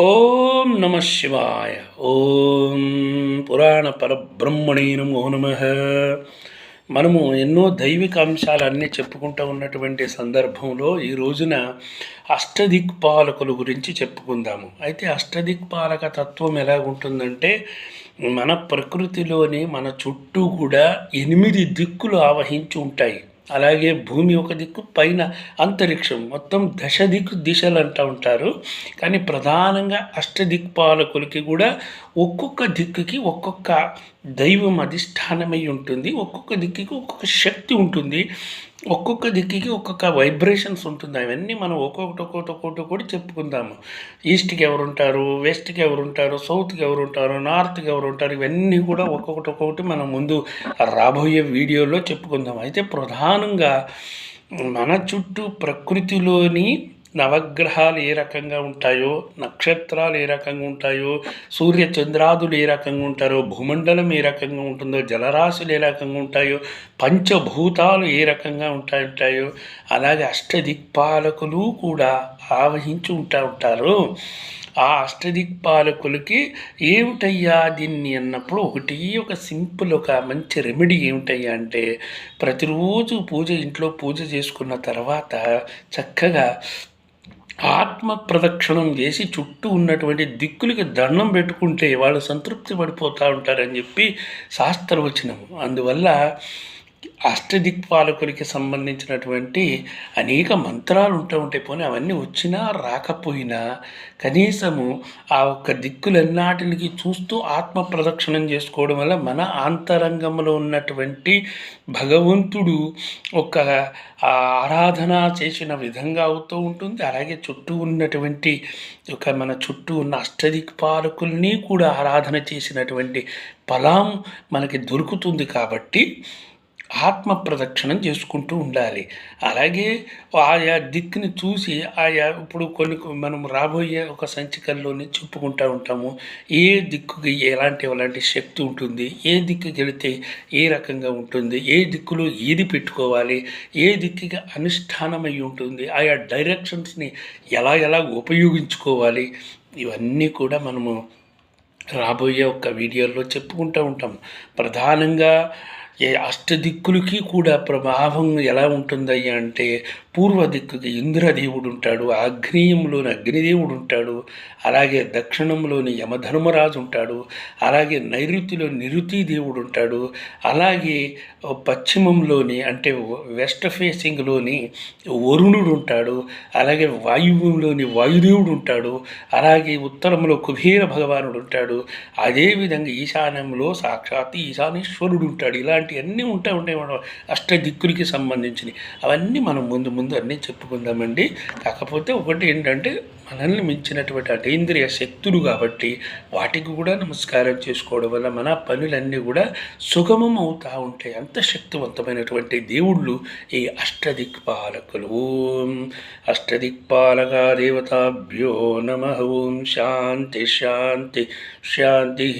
ఓం నమ శివాయ. ఓం పురాణ పరబ్రహ్మణే నమో నమ. మనము ఎన్నో దైవిక అంశాలన్నీ చెప్పుకుంటూ ఉన్నటువంటి సందర్భంలో ఈ రోజున అష్టదిక్పాలకుల గురించి చెప్పుకుందాము. అయితే అష్టదిక్పాలక తత్వం ఎలాగుంటుందంటే మన ప్రకృతిలోని మన చుట్టూ కూడా ఎనిమిది దిక్కులు ఆవహించి ఉంటాయి. అలాగే భూమి ఒక దిక్కు పైన అంతరిక్షం. మొత్తం దశ దిక్కు దిశలు అంటూ ఉంటారు. కానీ ప్రధానంగా అష్టదిక్పాలకులకి కూడా ఒక్కొక్క దిక్కుకి ఒక్కొక్క దైవం అధిష్టానమై ఉంటుంది. ఒక్కొక్క దిక్కుకి ఒక్కొక్క శక్తి ఉంటుంది. ఒక్కొక్క దిక్కుకి ఒక్కొక్క వైబ్రేషన్స్ ఉంటుంది. అవన్నీ మనం ఒక్కొక్కటి ఒక్కొక్కటి ఒక్కొక్కటి కూడా చెప్పుకుందాము. ఈస్ట్కి ఎవరు ఉంటారు వెస్ట్కి ఎవరు ఉంటారు సౌత్కి ఎవరు ఉంటారు నార్త్కి ఎవరు ఉంటారు ఇవన్నీ కూడా ఒక్కొక్కటి ఒక్కొక్కటి మనం ముందు రాబోయే వీడియోలో చెప్పుకుందాం అయితే ప్రధానంగా మన చుట్టూ ప్రకృతిలోని నవగ్రహాలు ఏ రకంగా ఉంటాయో నక్షత్రాలు ఏ రకంగా ఉంటాయో సూర్య చంద్రాదులు ఏ రకంగా ఉంటారో భూమండలం ఏ రకంగా ఉంటుందో జలరాశులు ఏ రకంగా ఉంటాయో పంచభూతాలు ఏ రకంగా ఉంటాయో అలాగే అష్టదిక్పాలకులు కూడా ఆవహించి ఉంటా ఉంటారు. ఆ అష్టదిక్పాలకులకి ఏమిటయ్యా దీన్ని అన్నప్పుడు ఒకటి ఒక సింపుల్ ఒక మంచి రెమెడీ ఏమిటయ్యా అంటే ప్రతిరోజు పూజ ఇంట్లో పూజ చేసుకున్న తర్వాత చక్కగా ఆత్మ ప్రదక్షిణం చేసి చుట్టూ ఉన్నటువంటి దిక్కులకి దండం పెట్టుకుంటే వాళ్ళు సంతృప్తి పడిపోతూ ఉంటారని చెప్పి శాస్త్రవచనము. అందువల్ల అష్టదిక్పాలకులకి సంబంధించినటువంటి అనేక మంత్రాలు ఉంటూ ఉంటాయి. పోనీ అవన్నీ వచ్చినా రాకపోయినా కనీసము ఆ ఒక్క దిక్కులన్నిటికి చూస్తూ ఆత్మ ప్రదక్షిణం చేసుకోవడం వల్ల మన ఆంతరంగంలో ఉన్నటువంటి భగవంతుడు ఒక ఆరాధన చేసిన విధంగా అవుతూ ఉంటుంది. అలాగే చుట్టూ ఉన్నటువంటి ఒక మన చుట్టూ ఉన్న అష్టదిక్పాలకుల్ని కూడా ఆరాధన చేసినటువంటి ఫలం మనకి దొరుకుతుంది కాబట్టి ఆత్మ ప్రదక్షిణం చేసుకుంటూ ఉండాలి. అలాగే ఆయా దిక్కుని చూసి ఆయా ఇప్పుడు కొన్ని మనం రాబోయే ఒక సంచికల్లోనే చెప్పుకుంటూ ఉంటాము. ఏ దిక్కుకి ఎలాంటి ఎలాంటి శక్తి ఉంటుంది ఏ దిక్కుకి వెళితే ఏ రకంగా ఉంటుంది ఏ దిక్కులో ఏది పెట్టుకోవాలి ఏ దిక్కుకి అనుష్ఠానమై ఉంటుంది ఆయా డైరెక్షన్స్ని ఎలా ఎలా ఉపయోగించుకోవాలి ఇవన్నీ కూడా మనము రాబోయే ఒక వీడియోలో చెప్పుకుంటూ ఉంటాం. ప్రధానంగా ఏ అష్టదిక్కులకి కూడా ప్రభావం ఎలా ఉంటుందయ్యా అంటే పూర్వ దిక్కుకి ఇంద్రదేవుడు ఉంటాడు ఆగ్నేయంలోని అగ్నిదేవుడు ఉంటాడు అలాగే దక్షిణంలోని యమధర్మరాజు ఉంటాడు అలాగే నైరుతిలో నిరుతి దేవుడు ఉంటాడు అలాగే పశ్చిమంలోని అంటే వెస్ట్ ఫేసింగ్లోని వరుణుడు ఉంటాడు అలాగే వాయువులోని వాయుదేవుడు ఉంటాడు అలాగే ఉత్తరంలో కుబేర భగవానుడు ఉంటాడు అదేవిధంగా ఈశాన్యంలో సాక్షాత్ ఈశానేశ్వరుడు ఉంటాడు. ఇలాంటి ఇలాంటివన్నీ ఉంటా ఉంటాయి మనం అష్ట దిక్కులకి సంబంధించినవి. అవన్నీ మనం ముందు ముందు అన్నీ చెప్పుకుందామండి. కాకపోతే ఒకటి ఏంటంటే మనల్ని మించినటువంటి అటేంద్రియ శక్తులు కాబట్టి వాటికి కూడా నమస్కారం చేసుకోవడం వల్ల మన పనులన్నీ కూడా సుగమం అవుతూ ఉంటాయి అంత శక్తివంతమైనటువంటి దేవుళ్ళు ఈ అష్టదిక్పాలకులు. ఓం అష్టదిక్పాలక దేవతాభ్యో నమ. ఓం శాంతి శాంతి శాంతి.